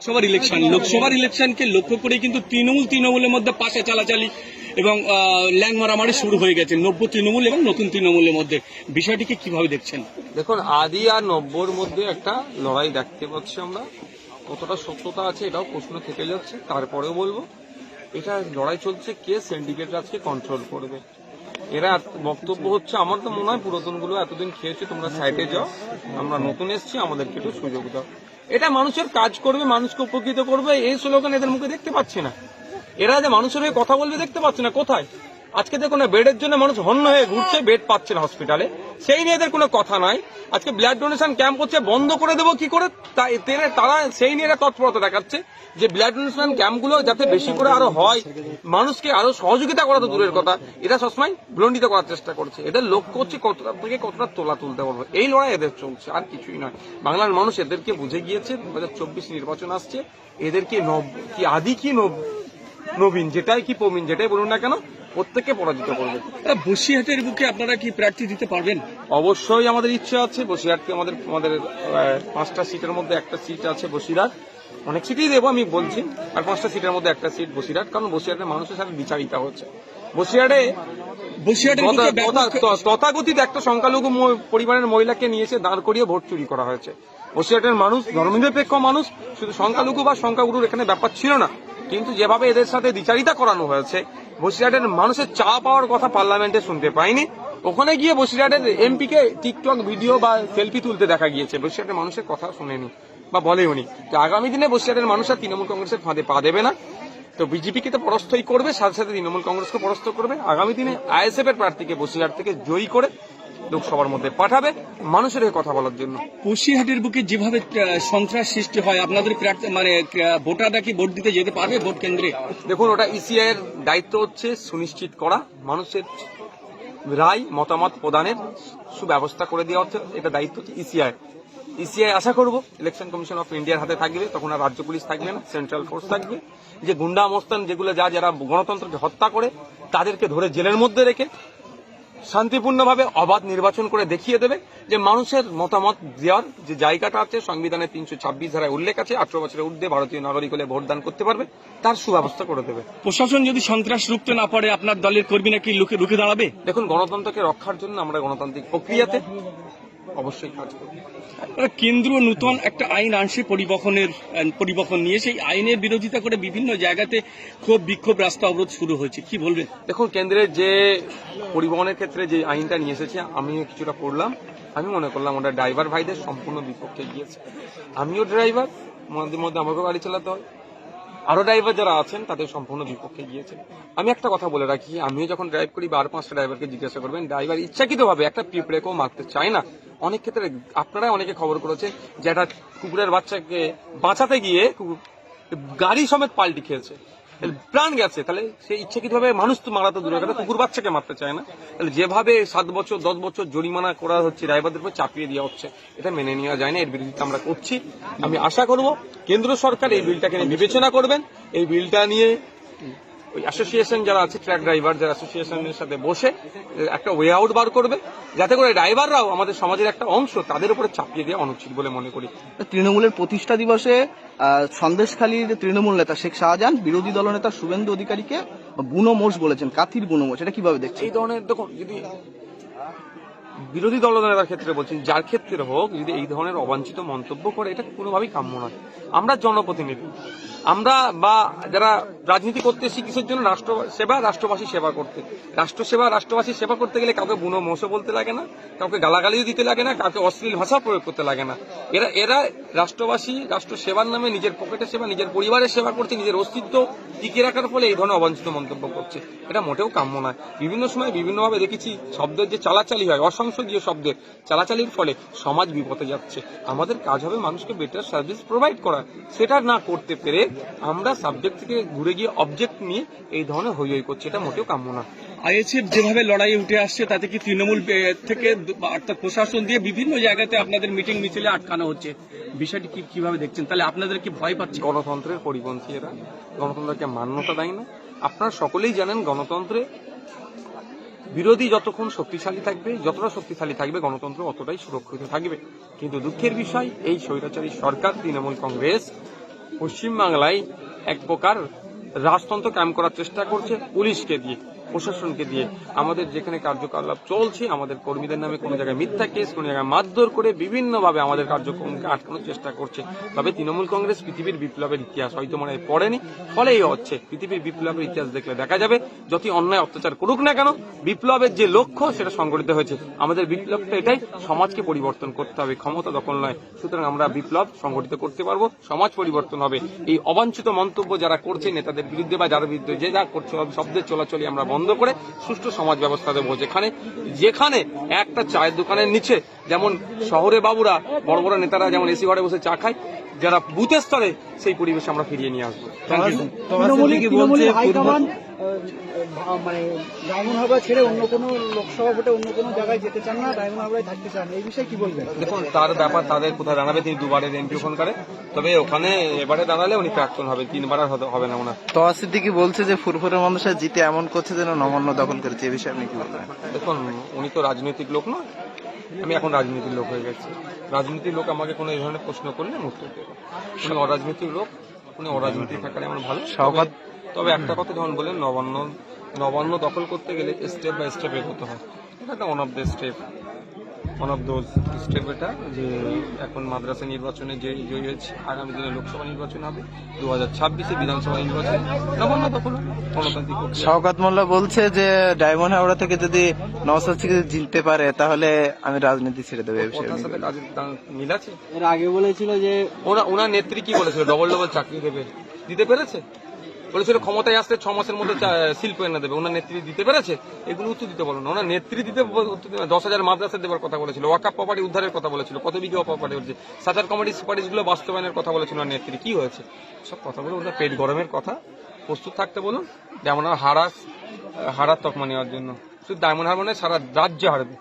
লোকসভার ইলেকশন লোকসভার ইলেকশনকে লক্ষ্য করে কিন্তু তৃণমূল তৃণমূলের মধ্যে পাশে চালাচালি এবং ল্যাং মারামারি শুরু হয়ে গেছে, নব্য তৃণমূল এবং নতুন তৃণমূলের মধ্যে। বিষয়টিকে কীভাবে দেখছেন? দেখুন, আদি আর নব্বর মধ্যে একটা লড়াই দেখতে পাচ্ছি আমরা। কতটা সত্যতা আছে এটাও প্রশ্ন থেকে যাচ্ছে, তারপরেও বলব। এটা লড়াই চলছে, কে সিন্ডিকেট আজকে কন্ট্রোল করবে? এরা বক্তব্য হচ্ছে, আমার তো মনে হয় পুরাতনগুলো এতদিন খেয়েছে, তোমরা সাইডে যাও, আমরা নতুন এসছি, আমাদেরকে একটু সুযোগ দাও। এটা মানুষের কাজ করবে, মানুষকে উপকৃত করবে, এই স্লোগান এদের মুখে দেখতে পাচ্ছি না। এরা যে মানুষের হয়ে কথা বলবে, দেখতে পাচ্ছি না, কোথায়? আজকে দেখুন না বেডের জন্য মানুষ হন্য হয়ে ঘুরছে বেড পাচ্ছে না হসপিটালে সেই নিয়ে এদের কোনো কথা নাই। আজকে ব্লাড ডোনেশন ক্যাম্প হচ্ছে বন্ধ করে দেবো কি করে? তাই তারা সেই নিয়ে এরা তৎপরতা দেখাচ্ছে যে ব্লাড ডোনেশন ক্যাম্পগুলো যাতে বেশি করে আরও হয়। মানুষকে আরও সহযোগিতা করা তো দূরের কথা। এরা সবসময় বিলণ্ডিত করার চেষ্টা করছে। এদের লক্ষ্য হচ্ছে কতটা থেকে কতটা তোলা তুলতে পারবে। এই লড়াই এদের চলছে আর কিছুই নয়। বাংলার মানুষ এদেরকে বুঝে গিয়েছে দু হাজার চব্বিশ নির্বাচন আসছে এদেরকে নব- কি আদি কি নব- নবীন যেটাই কি প্রবীণ যেটাই বলুন না কেন প্রত্যেককে পরাজিত করবে। বসিরহাটের বুকে আপনারা কি প্রার্থী দিতে পারবেন? অবশ্যই আমাদের ইচ্ছে আছে বসিরহাটকে আমাদের আমাদের পাঁচটা সিটের মধ্যে একটা সিট আছে বসিরহাট। অনেক সিটই দেবো আমি বলছি আর পাঁচটা সিটের মধ্যে একটা সিট বসিরহাট কারণ বসিরহাটের মানুষের সাথে বিচারিতা হচ্ছে। বসিরহাটে বসিরহাটের বুকে তথা- ব্যাপক তথা- ত- তথাকথিত একটা সংখ্যালঘু পরিবারের মহিলাকে নিয়ে এসে দাঁড় করিয়ে ভোট চুরি করা হয়েছে। বসিরহাটের মানুষ ধর্মনিরপেক্ষ মানুষ শুধু সংখ্যালঘু বা সংখ্যাগুরুর এখানে ব্যাপার ছিল না। কিন্তু যেভাবে এদের সাথে দ্বিচারিতা করানো হয়েছে, বসিরহাটের মানুষের চা পাওয়ার কথা পার্লামেন্টে শুনতে পাইনি। ওখানে গিয়ে বসিরহাটের এমপিকে টিকটক ভিডিও বা সেলফি তুলতে দেখা গিয়েছে। বসিরহাটের মানুষের কথা শুনেনি বা বলেওনি তো আগামী দিনে বসিরহাটের মানুষ আর তৃণমূল কংগ্রেসের ফাঁদে পা দেবে না। তো বিজেপিকে তো পরাস্তই করবে, সাথে সাথে তৃণমূল কংগ্রেসকে পরাস্ত করবে। আগামী দিনে আইএসএফ এর প্রার্থীকে বসিরহাট থেকে জয়ী করে লোকসভার মধ্যে পাঠাবে মানুষের হয়ে কথা বলার জন্য। বসিরহাটের বুকে যেভাবে সন্ত্রাস সৃষ্টি হয় আপনাদের মানে ভোটাররা কি ভোট দিতে যেতে পারবে ভোট কেন্দ্রে? দেখুন ওটা ইসিআই এর দায়িত্ব হচ্ছে সুনিশ্চিত করা মানুষের রায় মতামত প্রদানের সুব্যবস্থা করে দেওয়া হচ্ছে এটা দায়িত্ব হচ্ছে ইসিআই ইসিআই আশা করব ইলেকশন কমিশন অফ ইন্ডিয়ার হাতে থাকবে তখন আর রাজ্য পুলিশ থাকবে না সেন্ট্রাল ফোর্স থাকবে। যে গুন্ডা মোস্তান যেগুলো যা যারা গণতন্ত্রকে হত্যা করে তাদেরকে ধরে জেলের মধ্যে রেখে শান্তিপূর্ণভাবে অবাধ নির্বাচন করে দেখিয়ে দেবে যে মানুষের মতামত দেওয়ার যে জায়গাটা আছে সংবিধানের তিনশো ছাব্বিশ ধারায় উল্লেখ আছে আঠারো বছরের ঊর্ধ্বে ভারতীয় নাগরিক হলে ভোটদান করতে পারবে তার সুব্যবস্থা করে দেবে। প্রশাসন যদি সন্ত্রাস রুখতে না পারে আপনার দলের কর্মী নাকি লুকে রুখে দাঁড়াবে? দেখুন গণতন্ত্রকে রক্ষার জন্য আমরা গণতান্ত্রিক প্রক্রিয়াতে অবশ্যই কাজ করব। কেন্দ্র নূতন একটা আইন আনছে পরিবহনের পরিবহন নিয়ে সেই আইনের বিরোধিতা করে বিভিন্ন জায়গাতে ক্ষোভ বিক্ষোভ রাস্তা অবরোধ শুরু হয়েছে। কি বলবেন? দেখুন কেন্দ্রের যে পরিবহনের ক্ষেত্রে যে আইনটা নিয়ে এসেছে আমি কিছুটা পড়লাম আমি মনে করলাম ওটা ড্রাইভার ভাইদের সম্পূর্ণ বিপক্ষে গিয়েছে। আমিও ড্রাইভার মধ্যে মধ্যে আমাকেও গাড়ি চালাতে হয়। আরও ড্রাইভার যারা আছেন তাদের সম্পূর্ণ বিপক্ষে গিয়েছে। আমি একটা কথা বলে রাখি আমিও যখন ড্রাইভ করি বার পাঁচটা ড্রাইভারকে জিজ্ঞাসা করবেন ড্রাইভার ইচ্ছাকৃতভাবে একটা পিঁপড়েকেও মারতে চায় না। অনেক ক্ষেত্রে আপনারাই অনেকে খবর করেছেন যে একটা কুকুরের বাচ্চাকে বাঁচাতে গিয়ে গাড়ি সমেত পাল্টি খেয়েছে। প্রাণ গেছে। তাহলে সে ইচ্ছাকৃতভাবে মানুষ তো মারা তো দূরের কথা। কুকুর বাচ্চাকে মারতে চায় না। তাহলে যেভাবে সাত বছর, দশ বছর জরিমানা করা হচ্ছে ড্রাইভারদের উপর চাপিয়ে দেওয়া হচ্ছে, এটা মেনে নেওয়া যায় না। এর বিরোধিতা আমরা করছি। আমি আশা করব, কেন্দ্র সরকার এই বিলটাকে নিয়ে বিবেচনা করবেন। এই বিলটা নিয়ে ওই অ্যাসোসিয়েশন যারা আছে ট্রাক ড্রাইভার যারা অ্যাসোসিয়েশনের সাথে বসে একটা ওয়ে আউট বার করবে। যাতে করে ড্রাইভাররাও আমাদের সমাজের একটা অংশ তাদের উপরে চাপিয়ে দেওয়া অনুচিত বলে মনে করি। তৃণমূলের প্রতিষ্ঠা দিবসে সন্দেশখালীর তৃণমূল নেতা শেখ শাহজাহান বিরোধী দলনেতা শুভেন্দু অধিকারীকে বুনো মোষ বলেছেন কাথির বুনো মোষ এটা কীভাবে দেখছেন? এই ধরনের দেখুন যদি বিরোধী দলনেতার ক্ষেত্রে বলছি যার ক্ষেত্রে হোক যদি এই ধরনের অবাঞ্ছিত মন্তব্য করে এটা কোনোভাবেই কাম্য নয়। আমরা জনপ্রতিনিধি। আমরা বা যারা রাজনীতি করতে এসেছি কিসের জন্য? রাষ্ট্র সেবা, রাষ্ট্রবাসী সেবা করতে। রাষ্ট্র সেবা, রাষ্ট্রবাসী সেবা করতে গেলে কাউকে বুনো মোষও বলতে লাগে না, কাউকে গালাগালিও দিতে লাগে না, কাউকে অশ্লীল ভাষা প্রয়োগ করতে লাগে না। এরা এরা রাষ্ট্রবাসী, রাষ্ট্র সেবার নামে নিজের পকেটের সেবা, নিজের পরিবারের সেবা করছে, নিজের অস্তিত্ব টিকিয়ে রাখার ফলে এই ধরনের অবাঞ্ছিত মন্তব্য করছে। এটা মোটেও কাম্য নয়। বিভিন্ন সময় বিভিন্নভাবে দেখেছি শব্দের যে চালাচালি হয়, অসংসদীয় শব্দের চালাচালির ফলে সমাজ বিপদে যাচ্ছে। আমাদের কাজ হবে মানুষকে বেটার সার্ভিস প্রোভাইড করা। সেটা না করতে পেরে আমরা সাবজেক্ট থেকে ঘুরে গিয়ে অবজেক্ট নিয়ে এই ধরনের হই হই করছি। এটা মোটেও কাম্য না। আইএসএফ যেভাবে লড়াই উঠে আসছে তাতে কি তৃণমূল থেকে অর্থাৎ প্রশাসন দিয়ে বিভিন্ন জায়গাতে আপনাদের মিটিং মিছিলে আটকানো হচ্ছে? বিষয়টি কি কীভাবে দেখছেন? তাহলে আপনাদের কি ভয় পাচ্ছে? গণতন্ত্রের পরিপন্থী এরা। গণতন্ত্রকে মান্যতা দেয় না। আপনারা সকলেই জানেন গণতন্ত্রে বিরোধী যতক্ষণ শক্তিশালী থাকবে যতটা শক্তিশালী থাকবে গণতন্ত্র অতটাই সুরক্ষিত থাকবে। কিন্তু দুঃখের বিষয় এই স্বৈরাচারী সরকার তৃণমূল কংগ্রেস পশ্চিমবাংলায় এক প্রকার রাজতন্ত্র কায়েম করার চেষ্টা করছে পুলিশকে দিয়ে। প্রশাসনকে দিয়ে আমাদের যেখানে কার্যকলাপ চলছে, আমাদের কর্মীদের নামে কোনো জায়গায় মিথ্যা কেস, কোনো জায়গায় মারধর করে বিভিন্নভাবে আমাদের কার্যক্রমকে আটকানোর চেষ্টা করছে। তবে তৃণমূল কংগ্রেস পৃথিবীর বিপ্লবের ইতিহাস হয়তো মনে হয় পড়েনি। ফলে এই হচ্ছে, পৃথিবীর বিপ্লবের ইতিহাস দেখলে দেখা যাবে, যতই অন্যায় অত্যাচার করুক না কেন, বিপ্লবের যে লক্ষ্য সেটা সংগঠিত হয়েছে। আমাদের বিপ্লবটা এটাই, সমাজকে পরিবর্তন করতে হবে, ক্ষমতা দখল নয়। সুতরাং আমরা বিপ্লব সংগঠিত করতে পারব, সমাজ পরিবর্তন হবে। এই অবাঞ্ছিত মন্তব্য যারা করছে, নেতাদের বিরুদ্ধে বা যার বিরুদ্ধে যে যা করছে শব্দের চলাচলি আমরা বন্ধ করে সুষ্ঠু সমাজ ব্যবস্থা দেবো। যেখানে যেখানে একটা চায়ের দোকানের নিচে যেমন শহরে বাবুরা বড় বড় নেতারা যেমন এসি ঘরে বসে চা খায় যারা বুথের স্তরে সেই পরিবেশ আমরা ফিরিয়ে নিয়ে আসব। মানে ডায়মন্ড ছেড়ে অন্য কোনো লোকসভা ভোটে অন্য কোনো জায়গায় যেতে চান না ডায়মন্ড হারবারে থাকতে চান এই বিষয়ে কি বলবেন? দেখুন তার ব্যাপার তাদের কোথায় দাঁড়াবে তিনি দুবারের এমপি ওখানকারে তবে ওখানে এবারে দাঁড়ালে উনি প্রাক্তন হবে তিনবার হবে না ওনার। তোয়া সিদ্দিকি বলছে যে ফুরফুরের মানুষের জিতে এমন করছে যেন নবান্ন দখল করেছে এ বিষয়ে আপনি কি বলবেন? দেখুন উনি তো রাজনৈতিক লোক নয়। আমি এখন রাজনীতির লোক হয়ে গেছি। রাজনীতির লোক আমাকে কোনো এই ধরনের প্রশ্ন করলে আমি উত্তর দেবো। উনি অরাজনৈতিক লোক উনি অরাজনীতি থাকালে আমার ভালো। সহকার তবে- তবে একটা কথা যখন বলেন নবান্ন নবান্ন দখল করতে গেলে স্টেপ বাই স্টেপ এগোতে হয়। এটা একটা one of the step one of those step এটা যে এখন মাদ্রাসা নির্বাচনে যে জয়ী হয়েছে আগামী দিনে লোকসভা নির্বাচন হবে দু হাজার ছাব্বিশে বিধানসভা নির্বাচন নবান্ন গণতান্ত্রিক শওকাত মোল্লা বলছে যে ডায়মন্ড হাওড়া থেকে যদি নওসাদ সিদ্দিকী জিততে পারে তাহলে আমি রাজনীতি ছেড়ে দেবো এই কথার সাথে কাজের মিল আছে? এর আগে বলেছিল যে ওনা ওনার নেত্রী কি বলেছিল? ডবল ডবল চাকরি দেবে। দিতে পেরেছে? বলেছিল ক্ষমতায় আসতে ছ মাসের মধ্যে শিল্প এনে দেবে। ওনার নেত্রী দিতে পেরেছে? এগুলো উত্তর দিতে বলো না। ওনার নেত্রী দিতে দশ হাজার মাদ্রাসা দেওয়ার কথা বলেছিল। ওয়াকাপ প্রপার্টি উদ্ধারের কথা বলেছিল। কত বিঘে প্রপার্টি হচ্ছে? সাচার কমিটি সুপারিশগুলো বাস্তবায়নের কথা বলেছিল ওনার নেত্রী। কি হয়েছে? সব কথাগুলো ওনার পেট গরমের কথা। প্রস্তুত থাকতে বলুন। যেমন হারাস, হারার তকমা নেওয়ার জন্য। শুধু ডায়মন্ড হারমোনে সারা রাজ্য হারবে।